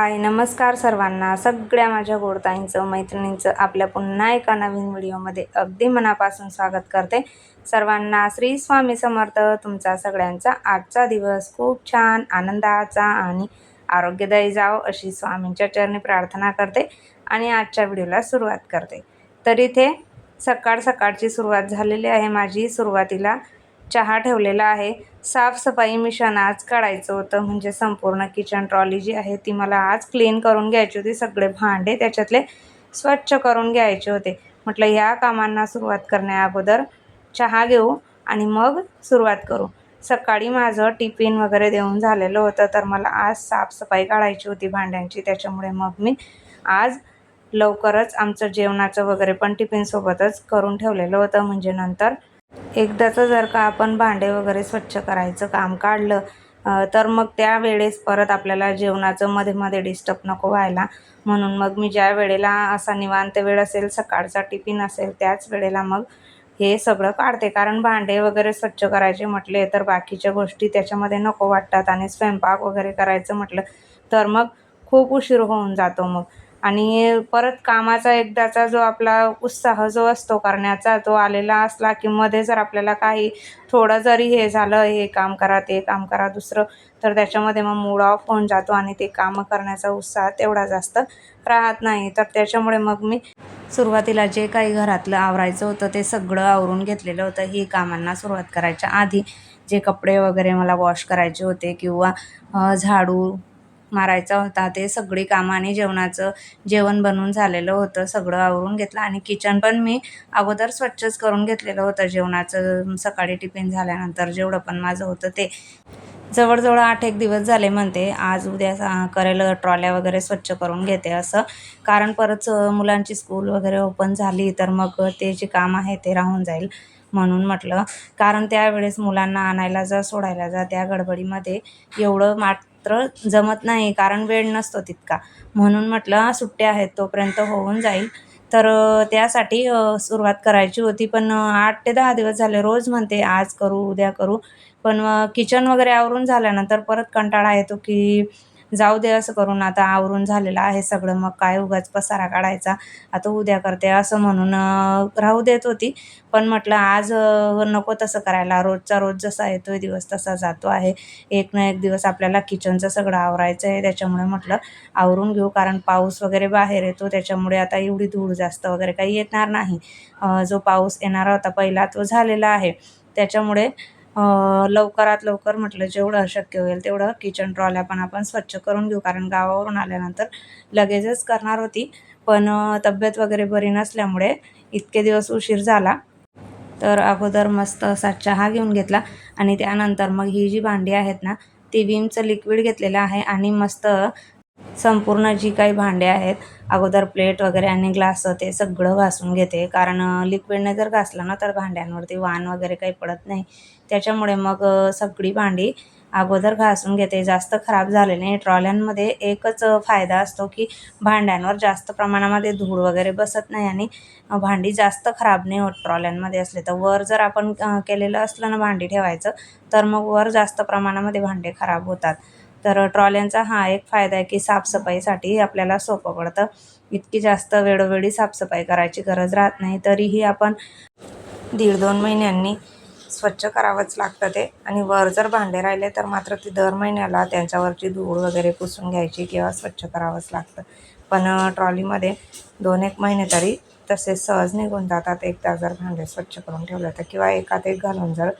हाय नमस्कार सर्वांना. सगळ्या माझ्या गोडताईंचं मैत्रिणींचं आपल्या पुन्हा एका नवीन व्हिडिओमध्ये अगदी मनापासून स्वागत करते. सर्वांना श्री स्वामी समर्थ. तुमचा सगळ्यांचा आजचा दिवस खूप छान आनंदाचा आणि आरोग्यदायी जावं अशी स्वामींच्या चरणी प्रार्थना करते आणि आजच्या व्हिडिओला सुरुवात करते. तर इथे सकाळ सकाळची सुरुवात झालेली आहे माझी. सुरुवातीला चहा ठेवलेला आहे. साफसफाई मिशन आज काढायचं होतं. म्हणजे संपूर्ण किचन ट्रॉली जी आहे ती मला आज क्लीन करून घ्यायची होती. सगळे भांडे त्याच्यातले स्वच्छ करून घ्यायचे होते. म्हटलं ह्या कामांना सुरुवात करण्या अगोदर चहा घेऊ आणि मग सुरुवात करू. सकाळी माझं टिफिन वगैरे देऊन झालेलं होतं तर मला आज साफसफाई काढायची होती भांड्यांची. त्याच्यामुळे मग मी आज लवकरच आमचं जेवणाचं वगैरे पण टिफिनसोबतच करून ठेवलेलं होतं. म्हणजे नंतर एकदाचं जर का आपण भांडे वगैरे स्वच्छ करायचं काम काढलं तर मग त्यावेळेस परत आपल्याला जेवणाचं मध्ये मध्ये डिस्टर्ब नको व्हायला. म्हणून मग मी ज्या वेळेला असा निवांत वेळ असेल सकाळचा टिफिन असेल त्याच वेळेला मग हे सगळं काढते. कारण भांडे वगैरे स्वच्छ करायचे म्हटले तर बाकीच्या गोष्टी त्याच्यामध्ये नको वाटतात. आणि स्वयंपाक वगैरे करायचं म्हटलं तर मग खूप उशीर होऊन जातो मग. आणि परत कामाचा एकदाचा जो आपला उत्साह जो असतो करण्याचा तो आलेला असला की मध्ये जर आपल्याला काही थोडं जरी हे झालं हे काम करा ते काम करा दुसरं तर त्याच्यामध्ये मग मूड ऑफ होऊन जातो आणि ते कामं करण्याचा उत्साह तेवढा जास्त राहत नाही. तर त्याच्यामुळे मग मी सुरुवातीला जे काही घरातलं आवरायचं होतं ते सगळं आवरून घेतलेलं होतं. ही कामांना सुरुवात करायच्या आधी जे कपडे वगैरे मला वॉश करायचे होते किंवा झाडू मारायचा होता. ते सगळी कामं आणि जेवणाचं जेवण बनवून झालेलं होतं. सगळं आवरून घेतलं आणि किचन पण मी अगोदर स्वच्छच करून घेतलेलं होतं. जेवणाचं सकाळी टिफिन झाल्यानंतर जेवढं पण माझं होतं ते. जवळजवळ आठ एक दिवस झाले म्हणते. आज उद्या करेल ट्रॉल्या वगैरे स्वच्छ करून घेते असं. कारण परत मुलांची स्कूल वगैरे ओपन झाली तर मग ते जे काम आहे ते राहून जाईल म्हणून म्हटलं. कारण त्यावेळेस मुलांना आणायला जा सोडायला जा त्या गडबडीमध्ये एवढं मात्र जमत नाही कारण वेळ नसतो तितका. म्हणून म्हटलं सुट्ट्या आहेत तोपर्यंत होऊन जाईल. तर त्यासाठी सुरुवात करायची होती पण आठ ते दहा दिवस झाले रोज म्हणते आज करू उद्या करू. पण किचन वगैरे आवरून झाल्यानंतर परत कंटाळा येतो की जाऊ दे असं करून आता आवरून झालेलं आहे सगळं मग काय उगाच पसारा काढायचा? आता उद्या करते असं म्हणून राहू देत होती. पण म्हटलं आज नको तसं करायला. रोजचा रोज जसा येतोय दिवस तसा जातो आहे. एक ना एक दिवस आपल्याला किचनचं सगळं आवरायचं आहे. त्याच्यामुळे म्हटलं आवरून घेऊ. कारण पाऊस वगैरे बाहेर येतो. त्याच्यामुळे आता एवढी धूळ जास्त वगैरे काही येणार नाही. जो पाऊस येणारा होता पहिला तो झालेला आहे. त्याच्यामुळे लवकरात लवकर म्हटलं जेवढं शक्य होईल तेवढं किचन ट्रॉल्या पण आपण स्वच्छ करून घेऊ. कारण गावावरून आल्यानंतर लगेचच करणार होती. पण तब्येत वगैरे बरी नसल्यामुळे इतके दिवस उशीर झाला. तर अगोदर मस्त असा चहा घेऊन घेतला. आणि त्यानंतर मग ही जी भांडी आहेत ना ती विमचं लिक्विड घेतलेलं आहे. आणि मस्त संपूर्ण जी काही भांडे आहेत अगोदर प्लेट वगैरे आणि ग्लास ते सगळं घासून घेते. कारण लिक्विडने जर घासलं ना तर भांड्यांवरती वाण वगैरे काही पडत नाही. त्याच्यामुळे मग सगळी भांडी अगोदर घासून घेते. जास्त खराब झाले नाही. ट्रॉल्यांमध्ये एकच फायदा असतो की भांड्यांवर जास्त प्रमाणामध्ये धूळ वगैरे बसत नाही आणि भांडी जास्त खराब नाही होत ट्रॉल्यांमध्ये असले तर. वर जर आपण केलेलं असलं ना भांडी ठेवायचं तर मग वर जास्त प्रमाणामध्ये भांडे खराब होतात. तर ट्रॉल्यांचा हा एक फायदा आहे की साफसफाईसाठी आपल्याला सोपं पडतं. इतकी जास्त वेळोवेळी साफसफाई करायची गरज राहत नाही तरीही आपण दीड दोन महिन्यांनी स्वच्छ करावंच लागतं ते. आणि वर जर भांडे राहिले तर मात्र ती दर महिन्याला त्यांच्यावरची धूळ वगैरे पुसून घ्यायची किंवा स्वच्छ करावंच लागतं. पण ट्रॉलीमध्ये दोन एक महिने तरी तसे सहज निघून जातात. एकदा जर भांडे स्वच्छ करून ठेवलं तर किंवा एकात एक घालून जर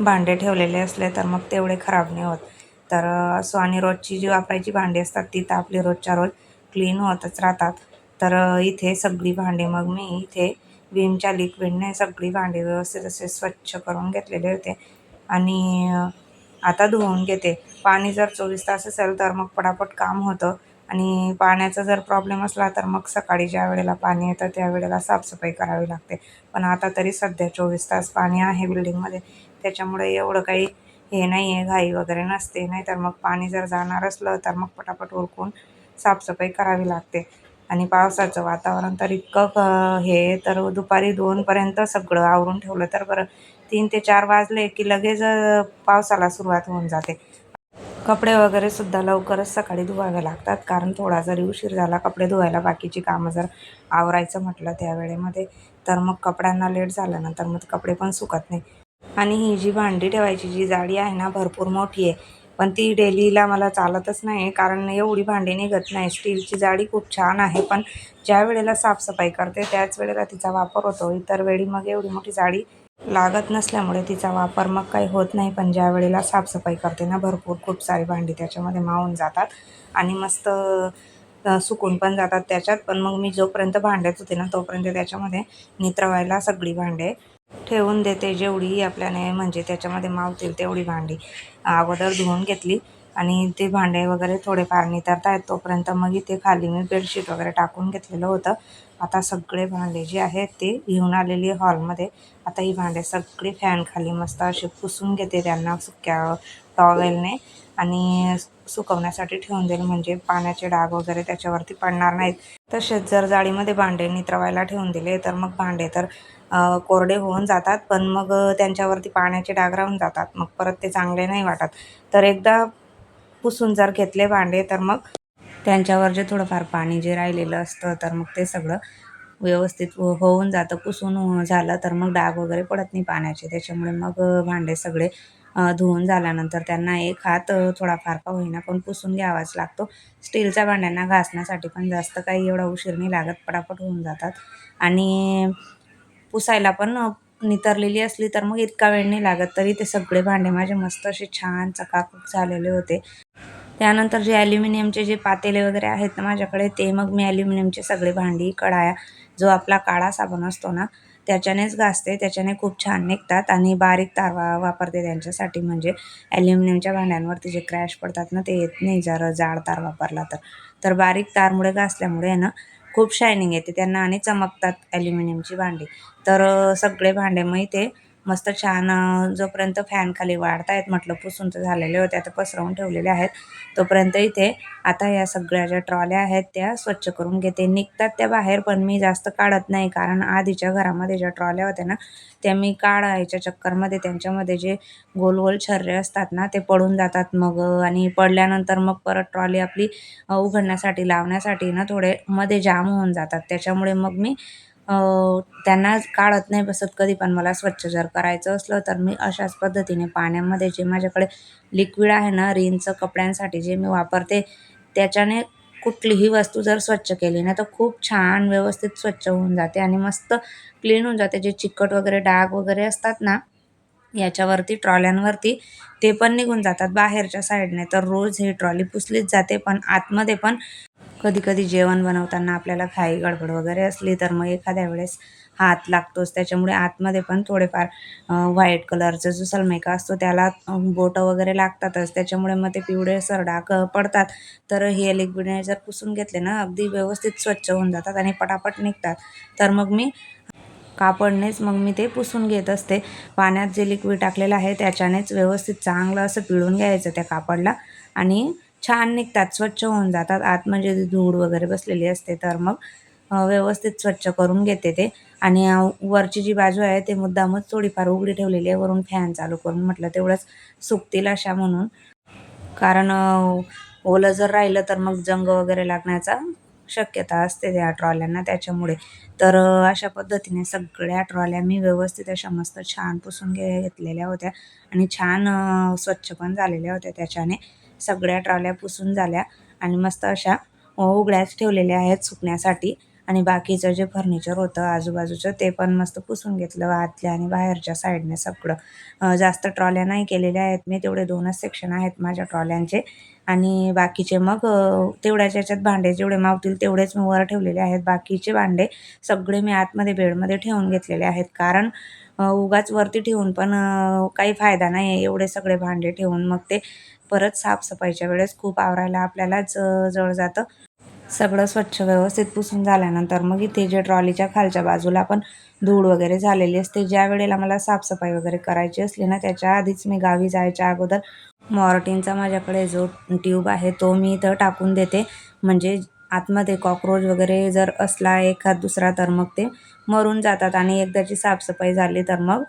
भांडे ठेवलेले असले तर मग तेवढे खराब नाही होत. तर सो आणि रोजची जी वापरायची भांडी असतात ती तर आपली रोजच्या रोज क्लीन होतच राहतात. तर इथे सगळी भांडी मग मी इथे विमच्या लिक्विडने सगळी भांडी व्यवस्थित असे स्वच्छ करून घेतलेले होते. आणि आता धुवून घेते. पाणी जर चोवीस तास असेल तर मग पटापट काम होतं. आणि पाण्याचा जर प्रॉब्लेम असला तर मग सकाळी ज्या वेळेला पाणी येतं त्यावेळेला साफसफाई करावी लागते. पण आता तरी सध्या चोवीस तास पाणी आहे बिल्डिंगमध्ये त्याच्यामुळे एवढं काही हे नाही आहे घाई वगैरे नसते नाही तर मग पाणी जर जाणार असलं तर मग पटापट उरकून साफसफाई करावी लागते. आणि पावसाचं वातावरण तर इतकं हे तर दुपारी दोनपर्यंत सगळं आवरून ठेवलं तर बरं. तीन ते चार वाजले की लगेच पावसाला सुरुवात होऊन जाते. कपडे वगैरे सुद्धा लवकरच सकाळी धुवावे लागतात कारण थोडा जरी उशीर झाला कपडे धुवायला बाकीची कामं जर आवरायचं म्हटलं त्यावेळेमध्ये तर मग कपड्यांना लेट झाल्यानंतर मग कपडे पण सुकत नाही. आणि ही जी भांडी ठेवायची जी जाडी आहे ना भरपूर मोठी आहे. पण ती डेलीला मला चालतच नाही कारण एवढी भांडी निघत नाही. स्टीलची जाडी खूप छान आहे पण ज्या वेळेला साफसफाई करते त्याच वेळेला तिचा वापर होतो. इतर वेळी मग एवढी मोठी जाडी लागत नसल्यामुळे तिचा वापर मग काही होत नाही पण ज्या वेळेला साफसफाई करते ना भरपूर खूप सारी भांडी त्याच्यामध्ये मावून जातात आणि मस्त सुकून पण जातात त्याच्यात. पण मग मी जोपर्यंत भांड्यात होते ना तोपर्यंत त्याच्यामध्ये नित्रवायला सगळी भांडे ठेवून देते जेवढी आपल्याने म्हणजे त्याच्यामध्ये मावतील तेवढी भांडी अगोदर धुवून घेतली. आणि ते भांडे वगैरे थोडेफार नितरता आहेत तोपर्यंत मग इथे खाली मी बेडशीट वगैरे टाकून घेतलेलं होतं. आता सगळे भांडे जे आहेत ते घेऊन आलेली हॉलमध्ये. आता ही भांडे सगळे फॅन खाली मस्त असे पुसून घेते त्यांना सुक्या टॉवेलने. आणि सुकवण्यासाठी ठेवून देईल म्हणजे पाण्याचे डाग वगैरे त्याच्यावरती पडणार नाहीत. तसेच जर जाळीमध्ये भांडे नितरवायला ठेवून दिले तर मग भांडे तर कोरडे होऊन जातात पण मग त्यांच्यावरती पाण्याचे डाग राहून जातात. मग परत ते चांगले नाही वाटत. तर एकदा पुसून जर घेतले भांडे तर मग त्यांच्यावर जे थोडंफार पाणी जे राहिलेलं असतं तर मग ते सगळं व्यवस्थित हो, होऊन जातं. पुसून हो, झालं तर मग डाग वगैरे पडत नाही पाण्याचे. त्याच्यामुळे मग भांडे सगळे धुवून झाल्यानंतर त्यांना एक हात थोडाफार का होईना पण पुसून घ्यावाच लागतो. स्टीलच्या भांड्यांना घासण्यासाठी पण जास्त काही एवढा उशीर नाही लागत. पटापट होऊन जातात. आणि पुसायला पण नितरलेली असली तर मग इतका वेळ नाही लागत. तरी ते सगळे भांडे माझे मस्त असे छान चकाकूक झालेले होते. त्यानंतर जे ॲल्युमिनियमचे जे पातेले वगैरे आहेत ना माझ्याकडे ते मग मी ॲल्युमिनियमचे सगळे भांडी कढाया जो आपला काळा साबण असतो ना त्याच्यानेच घासते. त्याच्याने खूप छान निघतात आणि बारीक तार वा वापरते त्यांच्यासाठी. म्हणजे ॲल्युमिनियमच्या भांड्यांवरती जे क्रॅश पडतात ना ते येत नाही जर जाड तार वापरला तर. तर बारीक तारमुळे घासल्यामुळे ना खूप शायनिंग येते. त्यांना आणि चमकतात ॲल्युमिनियमची भांडी. तर सगळे भांडे मग इथे मस्त छान जोपर्यंत फॅन खाली वाढतायत म्हटलं पुसून तर झालेले होते आता पसरवून ठेवलेले आहेत तोपर्यंत इथे आता या सगळ्या ज्या ट्रॉल्या आहेत त्या स्वच्छ करून घेते. निघतात त्या बाहेर पण मी जास्त काढत नाही कारण आधीच्या घरामध्ये ज्या ट्रॉल्या होत्या ना त्या मी काढायच्या चक्करमध्ये त्यांच्यामध्ये जे गोल गोल छर्रे असतात ना ते पडून जातात मग आणि पडल्यानंतर मग परत ट्रॉली आपली उघडण्यासाठी लावण्यासाठी ना थोडे मध्ये जाम होऊन जातात. त्याच्यामुळे मग मी त्यांना काढत नाही बसत कधी पण. मला स्वच्छ जर करायचं असलं तर मी अशाच पद्धतीने पाण्यामध्ये जे माझ्याकडे लिक्विड आहे ना रिनचं कपड्यांसाठी जे मी वापरते त्याच्याने कुठलीही वस्तू जर स्वच्छ केली ना तर खूप छान व्यवस्थित स्वच्छ होऊन जाते आणि मस्त क्लीन होऊन जाते. जे चिकट वगैरे डाग वगैरे असतात ना याच्यावरती ट्रॉल्यांवरती ते पण निघून जातात बाहेरच्या साईडने तर रोज ही ट्रॉली पुसलीच जाते पण आतमध्ये पण कधी कधी जेवण बनवताना आपल्याला घाई गडबड वगैरे असली तर मग एखाद्या वेळेस हात लागतोच. त्याच्यामुळे आतमध्ये पण थोडेफार व्हाईट कलरचा जो सलमेका असतो त्याला बोटं वगैरे लागतातच. त्याच्यामुळे मग ते पिवळे सरडाक पडतात. तर हे लिक्विडने जर पुसून घेतले ना अगदी व्यवस्थित स्वच्छ होऊन जातात आणि पटापट निघतात. तर मग मी कापडनेच मग मी ते पुसून घेत असते. पाण्यात जे लिक्विड टाकलेलं आहे त्याच्यानेच व्यवस्थित चांगलं असं पिळून घ्यायचं त्या कापडला. आणि छान निघतात स्वच्छ होऊन जातात. आत म्हणजे धूळ वगैरे बसलेली असते तर मग व्यवस्थित स्वच्छ करून घेते ते. आणि वरची जी बाजू आहे ते मुद्दामच थोडीफार उघडी ठेवलेली आहे. वरून फॅन चालू करून म्हटलं तेवढंच सुकतील अशा म्हणून. कारण ओलं जर राहिलं तर मग जंग वगैरे लागण्याचा शक्यता असते त्या ट्रॉल्यांना. त्याच्यामुळे तर अशा पद्धतीने सगळ्या ट्रॉल्या मी व्यवस्थित अशा मस्त छान पुसून घे घेतलेल्या होत्या. आणि छान स्वच्छ पण झालेल्या होत्या त्याच्याने. सगळ्या ट्रॉल्या पुसून झाल्या आणि मस्त अशा उघड्याच ठेवलेल्या आहेत सुकण्यासाठी. आणि बाकीचं जे फर्निचर होतं आजूबाजूचं ते पण मस्त पुसून घेतलं आतल्या आणि बाहेरच्या साईडने सगळं. जास्त ट्रॉल्या नाही केलेल्या आहेत. मी तेवढे दोनच सेक्शन आहेत माझ्या ट्रॉल्यांचे आणि बाकीचे मग तेवढ्याच्या याच्यात भांडे जेवढे मावतील तेवढेच मी वर ठेवलेले आहेत. बाकीचे भांडे सगळे मी आतमध्ये बेडमध्ये ठेवून घेतलेले आहेत. कारण उगाच वरती ठेवून पण काही फायदा नाही आहे एवढे सगळे भांडे ठेवून मग ते परत साफसफाईच्या वेळेस खूप आवरायला आपल्यालाच जळ जातं. सगळं स्वच्छ व्यवस्थित पुसून झाल्यानंतर मग इथे जे ट्रॉलीच्या खालच्या बाजूला पण धूळ वगैरे झालेली असते ज्या वेळेला मला साफसफाई वगैरे करायची असली ना त्याच्या आधीच मी गावी जायच्या अगोदर मॉर्टिनचा माझ्याकडे जो ट्यूब आहे तो मी इथं टाकून देते. म्हणजे आतमध्ये कॉक्रोच वगैरे जर असला एखाद दुसरा तर मग ते मरून जातात आणि एकदाची साफसफाई झाली तर मग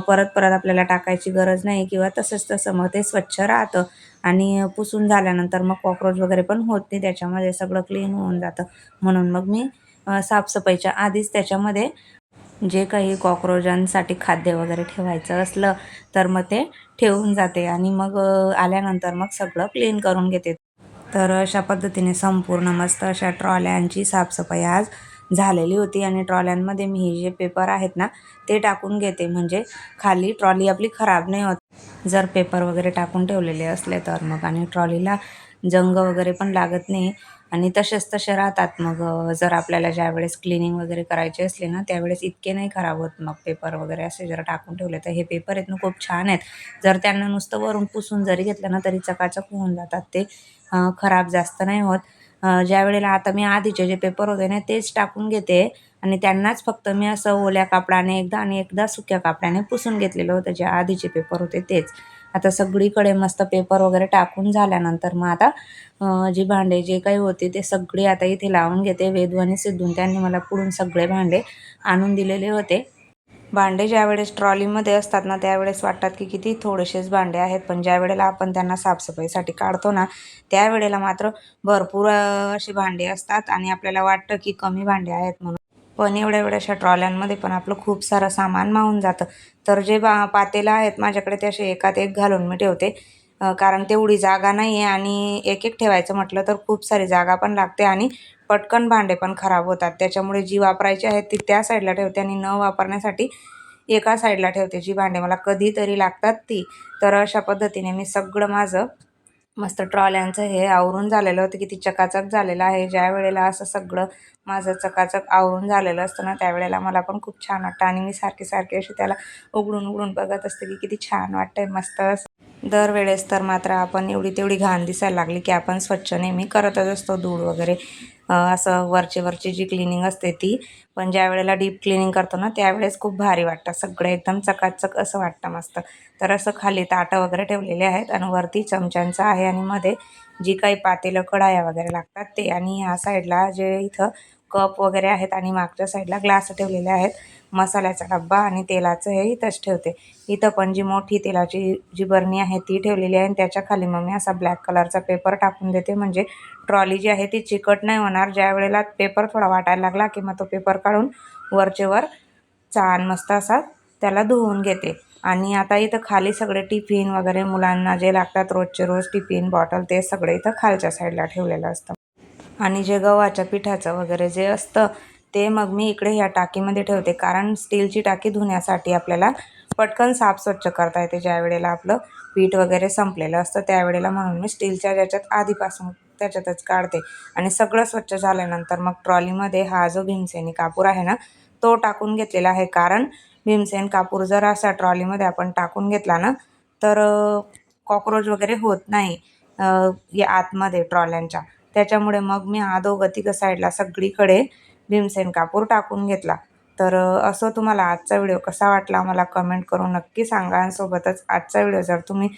परत परत आपल्याला टाकायची गरज नाही किंवा तसंच तसं मग ते स्वच्छ राहतं. आणि पुसून झाल्यानंतर मग कॉक्रोच वगैरे पण होत नाही त्याच्यामध्ये सगळं क्लीन होऊन जातं. म्हणून मग मी साफसफाईच्या आधीच त्याच्यामध्ये जे काही कॉक्रोचांसाठी खाद्य वगैरे ठेवायचं असलं तर मग ते ठेवून जाते आणि मग आल्यानंतर मग सगळं क्लीन करून घेते. तर अशा पद्धतीने संपूर्ण मस्त अशा ट्रॉल्यांची साफसफाई आज झालेली होती आणि ट्रॉल्यांमध्ये मी हे जे पेपर आहेत ना ते टाकून घेते. म्हणजे खाली ट्रॉली आपली खराब नाही होत. जर पेपर वगैरे टाकून ठेवलेले असले तर मग आणि ट्रॉलीला जंग वगैरे पण लागत नाही. आणि तसेच तसे राहतात. मग जर आपल्याला ज्यावेळेस क्लिनिंग वगैरे करायची असली ना त्यावेळेस इतके नाही खराब होत मग पेपर वगैरे असे जर टाकून ठेवले तर हे पेपर आहेत ना खूप छान आहेत. जर त्यांना नुसतं वरून पुसून जरी घेतलं ना तरी चकाचक होऊन जातात ते. खराब जास्त नाही होत. ज्या ज्यावेळेला आता मी आधीचे जे पेपर होते ना तेच टाकून घेते. आणि त्यांनाच फक्त मी असं ओल्या कापडाने एकदा आणि एकदा सुक्या कापडाने पुसून घेतलेलं होतं. जे आधीचे पेपर होते तेच. आता सगळीकडे मस्त पेपर वगैरे टाकून झाल्यानंतर मग आता जी भांडे जे काही होते ते सगळे आता इथे लावून घेते. वेदू आणि सिद्धून त्यांनी मला पुढून सगळे भांडे आणून दिलेले होते. भांडे ज्यावेळेस ट्रॉलीमध्ये असतात ना त्यावेळेस वाटतात की किती थोडेसेच भांडे आहेत. पण ज्या वेळेला आपण त्यांना साफसफाईसाठी काढतो ना त्यावेळेला मात्र भरपूर अशी भांडे असतात आणि आपल्याला वाटतं की कमी भांडे आहेत म्हणून. पण एवढ्या एवढ्याशा ट्रॉल्यांमध्ये पण आपलं खूप सारं सामान मावून जातं. तर जे बा पातेलं आहेत माझ्याकडे ते असे एकात एक घालून मी ठेवते. कारण तेवढी जागा नाही आहे आणि एक एक ठेवायचं म्हटलं तर खूप सारी जागा पण लागते आणि पटकन भांडे पण खराब होतात. त्याच्यामुळे जी वापरायची आहेत ती त्या साईडला ठेवते आणि न वापरण्यासाठी एका साईडला ठेवते. जी भांडे मला कधीतरी लागतात ती. तर अशा पद्धतीने मी सगळं माझं मस्त ट्रॉल्यांचं हे आवरून झालेलं होतं किती चकाचक झालेलं आहे. ज्या वेळेला असं सगळं माझं चकाचक आवरून झालेलं असतं ना त्यावेळेला मला पण खूप छान वाटतं. आणि मी सारखी सारखी अशी त्याला उघडून उघडून बघत असते की किती छान वाटतंय मस्त असं. दरवेळेस तर मात्र आपण एवढी तेवढी घाण दिसायला लागली की आपण स्वच्छ नेहमी करतच असतो धूळ वगैरे. असं वरची वरची जी क्लिनिंग असते ती पण ज्या वेळेला डीप क्लिनिंग करतो ना त्यावेळेस खूप भारी वाटतं. सगळं एकदम चकाचक असं वाटतं मस्त. तर असं खाली ताटं वगैरे ठेवलेले आहेत आणि वरती चमच्यांचं आहे आणि मध्ये जी काही पातेलं कढाया वगैरे लागतात ते. आणि ह्या साईडला जे इथं कप वगैरे आहेत आणि मागच्या साईडला ग्लास ठेवलेले आहेत. मसाल्याचा डब्बा आणि तेलाचं हे इथंच ठेवते. इथं पण जी मोठी तेलाची जी बरणी आहे ती ठेवलेली आहे आणि त्याच्याखाली मग मी असा ब्लॅक कलरचा पेपर टाकून देते. म्हणजे ट्रॉली जी आहे ती चिकट नाही होणार. ज्या वेळेला पेपर थोडा वाटायला लागला की मग तो पेपर काढून वरचे वर छान मस्त असा त्याला धुवून घेते. आणि आता इथं खाली सगळे टिफिन वगैरे मुलांना जे लागतात रोजचे रोज टिफिन बॉटल ते सगळे इथं खालच्या साईडला ठेवलेलं असतं. आणि जे गव्हाच्या पिठाचं वगैरे जे असतं ते मग मी इकडे ह्या टाकीमध्ये ठेवते. कारण स्टीलची टाकी धुण्यासाठी आपल्याला पटकन साफ स्वच्छ करता येते. ज्या वेळेला आपलं पीठ वगैरे संपलेलं असतं त्यावेळेला म्हणून मी स्टीलच्या ज्याच्यात आधीपासून त्याच्यातच काढते. आणि सगळं स्वच्छ झाल्यानंतर मग ट्रॉलीमध्ये हा जो भीमसेनी कापूर आहे ना तो टाकून घेतलेला आहे. कारण भीमसेन कापूर जर असा ट्रॉलीमध्ये आपण टाकून घेतला ना तर कॉक्रोच वगैरे होत नाही या आतमध्ये ट्रॉल्यांच्या. त्याच्यामुळे मग मी अधोगती तिघं साईडला सगळीकडे भीमसेन कापूर टाकून घेतला. तर असं तुम्हाला आजचा व्हिडिओ कसा वाटला मला कमेंट करून नक्की सांगा आणि सोबतच आजचा व्हिडिओ जर तुम्ही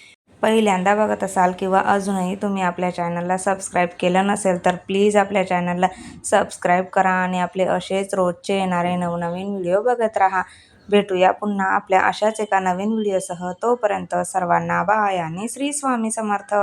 पहिल्यांदा बघत असाल किंवा अजूनही तुम्ही आपल्या चॅनलला सबस्क्राईब केलं नसेल तर प्लीज आपल्या चॅनलला सबस्क्राईब करा आणि आपले असेच रोजचे येणारे नवनवीन व्हिडिओ बघत राहा. भेटूया पुन्हा आपल्या अशाच एका नवीन व्हिडिओसह. तोपर्यंत सर्वांना बाय आणि श्री स्वामी समर्थ.